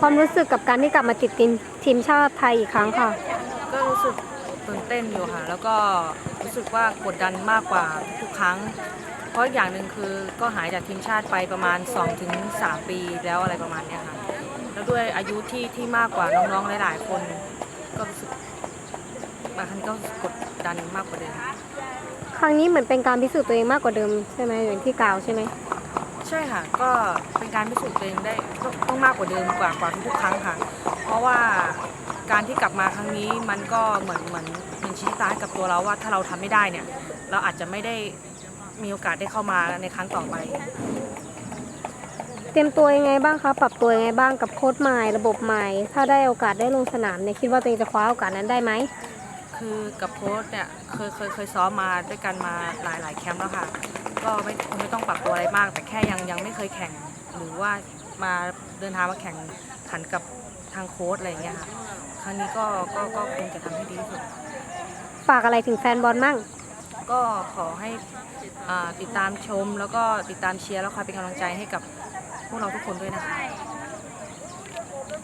ความรู้สึกกับการที่กลับมาติดทีมทีมชาติไทยอีกครั้งค่ะ ก็รู้สึกตื่นเต้นอยู่ค่ะ แล้วก็รู้สึกว่ากดดันมากกว่าทุกครั้ง เพราะอย่างหนึ่งคือก็หายจากทีมชาติไปประมาณ 2-3 ปีแล้วอะไรประมาณเนี้ยค่ะ แล้วด้วยอายุที่ที่มากกว่าน้องๆหลายๆ คนก็รู้สึกบางครั้งก็กดดันมากกว่าเดิมครั้งนี้เหมือนเป็นการพิสูจน์ตัวเองมากกว่าเดิมใช่ไหมอย่างที่กล่าวใช่ไหม ใช่ค่ะ ก็เป็นการพิสูจน์ตัวเองได้ต้องมากกว่าเดิมกว่ากว่าทุกครั้งค่ะ เพราะว่าการที่กลับมาครั้งนี้มันก็เหมือนเหมือนเหมือนชี้ตาให้กับตัวเราว่าถ้าเราทำไม่ได้เนี่ย เราอาจจะไม่ได้มีโอกาสได้เข้ามาในครั้งต่อไป เตรียมตัวยังไงบ้างคะปรับตัวยังไงบ้างกับโค้ชใหม่ระบบใหม่ ถ้าได้โอกาสได้ลงสนามเนี่ยคิดว่าตัวเองจะคว้าโอกาสนั้นได้ไหม คือกับโค้ชเนี่ยเคยเคยเคยซ้อมมาด้วยกันมาหลายหลายแคมป์แล้วค่ะ ก็ไม่คงไม่ต้องปรับตัวอะไรมาก แต่แค่ยังยังไม่เคยแข่ง หรือว่ามาเดินทางมาแข่งขันกับทางโค้ชอะไรอย่างเงี้ยค่ะ ครั้งนี้ก็ก็ก็คงจะทำให้ดีที่สุด ฝากอะไรถึงแฟนบอลมั่ง ก็ขอให้อ่าติดตามชมแล้วก็ติดตามเชียร์แล้วคอยเป็นกำลังใจให้กับพวกเราทุกคนด้วยนะคะ